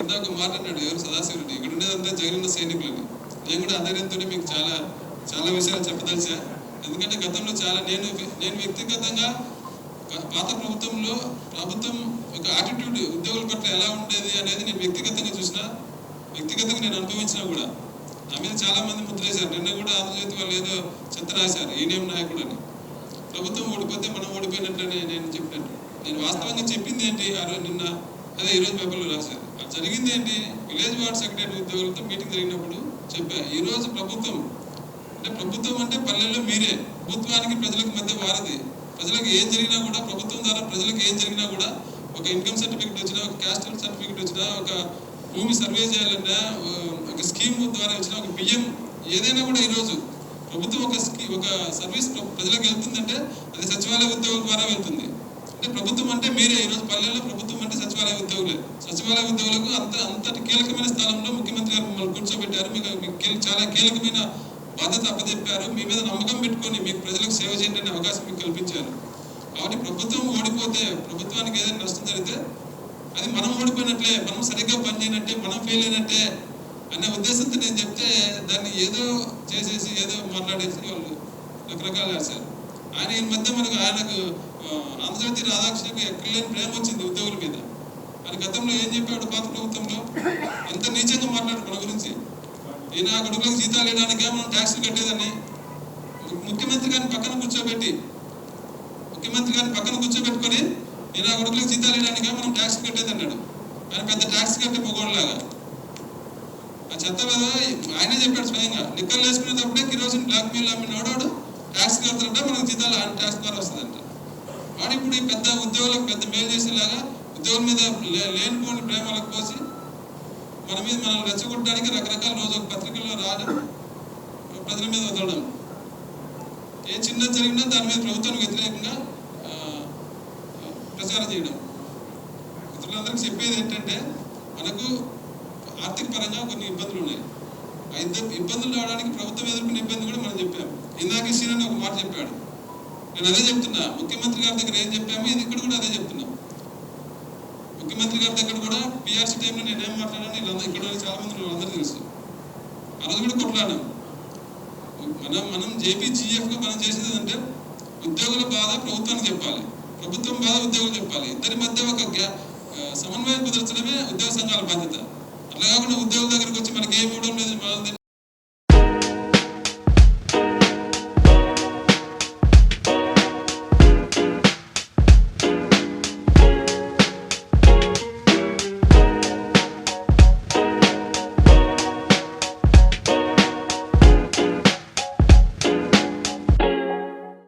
ఇందాక మాట్లాడాడు ఎవరు? సదాశివరెడ్డి ఇక్కడ ఉండేదంతా జగనన్న సైనికులని. నేను కూడా అధైర్యంతో మీకు చాలా చాలా విషయాలు చెప్పదలిసా ఎందుకంటే గతంలో చాలా నేను నేను వ్యక్తిగతంగా పాత ప్రభుత్వంలో ప్రభుత్వం ఒక యాటిట్యూడ్ ఉద్యోగుల పట్ల ఎలా ఉండేది అనేది నేను వ్యక్తిగతంగా చూసిన వ్యక్తిగతంగా నేను అనుభవించినా కూడా నా మీద చాలా మంది ముద్రేశారు నిన్న కూడా ఆంధ్రజ్యోతి వాళ్ళు ఏదో చెత్త రాశారు ఈయనేం నాయకుడు అని ప్రభుత్వం ఓడిపోతే మనం ఓడిపోయినట్లని నేను చెప్పినట్టు. నేను వాస్తవంగా చెప్పింది ఏంటి? ఆ నిన్న అదే ఈరోజు పేపర్లో రాశారు. అది జరిగింది ఏంటి? విలేజ్ వార్డ్ సెక్రటరీ ఉద్యోగులతో మీటింగ్ జరిగినప్పుడు చెప్పా ఈ రోజు ప్రభుత్వం అంటే ప్రభుత్వం అంటే పల్లెల్లో మీరే. ప్రభుత్వానికి ప్రజలకు మధ్య వారది. ప్రజలకు ఏం జరిగినా కూడా ప్రభుత్వం ద్వారా ప్రజలకు ఏం జరిగినా కూడా ఒక ఇన్కమ్ సర్టిఫికెట్ వచ్చినా ఒక క్యాస్ట్ సర్టిఫికేట్ వచ్చినా ఒక భూమి సర్వే చేయాలన్నా ఒక స్కీమ్ ద్వారా వచ్చిన ఒక బియ్యం ఏదైనా కూడా ఈరోజు ప్రభుత్వం ఒక స్కీ ఒక సర్వీస్ ప్రజలకు వెళ్తుందంటే అది సచివాలయ ఉద్యోగం ద్వారా వెళ్తుంది. అంటే ప్రభుత్వం అంటే మీరే. ఈరోజు పల్లెల్లో ప్రభుత్వం సచివాలయ ఉద్యోగులే. సచివాలయ ఉద్యోగులకు అంత అంతటి కీలకమైన స్థానంలో ముఖ్యమంత్రి గారు మిమ్మల్ని కూర్చోబెట్టారు. మీకు మీకు చాలా కీలకమైన బాధ్యత అప్పచెప్పారు మీ మీద నమ్మకం పెట్టుకొని మీకు ప్రజలకు సేవ చేయండి అనే అవకాశం మీకు కల్పించారు. కాబట్టి ప్రభుత్వం ఓడిపోతే ప్రభుత్వానికి ఏదైనా నష్టం జరిగితే అది మనం ఓడిపోయినట్లే మనం సరిగ్గా పనిచేయనట్టే మనం ఫెయిల్ అయినట్టే అనే ఉద్దేశంతో నేను చెప్తే దాన్ని ఏదో చేసేసి ఏదో మాట్లాడేసి వాళ్ళు రకరకాలు రాశారు. ఆయన ఈ మధ్య మనకు ఆయనకు ఆంధ్రజ్యోతి రాధాకృష్ణకు ఎక్కడలేని ప్రేమ వచ్చింది ఉద్యోగుల మీద. గతంలో ఏం చెప్పాడు పాత ప్రభుత్వంలో? ఎంత నీచంగా మాట్లాడు మన గురించి? ఈయన కొడుకులకు జీతాలు వేయడానికి మనం ట్యాక్సులు కట్టేదని ముఖ్యమంత్రి గారిని పక్కన కూర్చోబెట్టి ముఖ్యమంత్రి గారిని పక్కన కూర్చోబెట్టుకొని ఈయన కొడుకులకు జీతాలు వేయడానికి మనం ట్యాక్స్ కట్టేది అన్నాడు. ఆయన పెద్ద ట్యాక్స్ కట్టే పొగోడలాగా ఆ చెత్త మీద ఆయనే చెప్పాడు స్వయంగా నిక్కలు వేసుకునేటప్పుడే కిరోసిన్ బ్లాక్ మెయిల్ అమ్మిన వాడు ట్యాక్స్ కడతాడంటే మనకు జీతాలు ఆయన ట్యాక్స్ ద్వారా వస్తుందంట. వాడు ఇప్పుడు ఈ పెద్ద ఉద్యోగులకు పెద్ద మేలు చేసేలాగా దేవుని మీద లే- లేనిపోని ప్రేమలకు పోసి మన మీద మనల్ని రెచ్చగొట్టడానికి రకరకాల రోజు ఒక పత్రికల్లో రావడం ప్రజల మీద వదలడం. ఏ చిన్న జరిగినా దాని మీద ప్రభుత్వానికి వ్యతిరేకంగా ప్రచారం చేయడం. మిత్రులందరికీ చెప్పేది ఏంటంటే మనకు ఆర్థిక పరంగా కొన్ని ఇబ్బందులు ఉన్నాయి. ఆ ఇబ్బందులు రావడానికి ప్రభుత్వం ఎదుర్కొన్న ఇబ్బంది కూడా మనం చెప్పాము. ఇందాక సీనని ఒక మాట చెప్పాడు. నేను అదే చెప్తున్నా. ముఖ్యమంత్రి గారి దగ్గర ఏం చెప్పామో ఇది ఇక్కడ కూడా అదే చెప్తున్నా. ముఖ్యమంత్రి గారి దగ్గర కూడా బీఆర్సీ టైంలో నేను ఏం మాట్లాడాను వీళ్ళందరూ ఇక్కడ చాలా మంది అందరూ తెలుసు. ఆ రోజు కూడా కొట్లాడాం మనం మనం జేపీజీఎఫ్గా మనం చేసేది అంటే ఉద్యోగుల బాధ ప్రభుత్వానికి చెప్పాలి. ప్రభుత్వం బాధ ఉద్యోగులు చెప్పాలి. ఇద్దరి మధ్య ఒక గ్యా- సమన్వయం కుదర్చడమే ఉద్యోగ సంఘాల బాధ్యత. అలా కాకుండా ఉద్యోగుల దగ్గరికి వచ్చి మనకి ఏమి ఇవ్వడం లేదు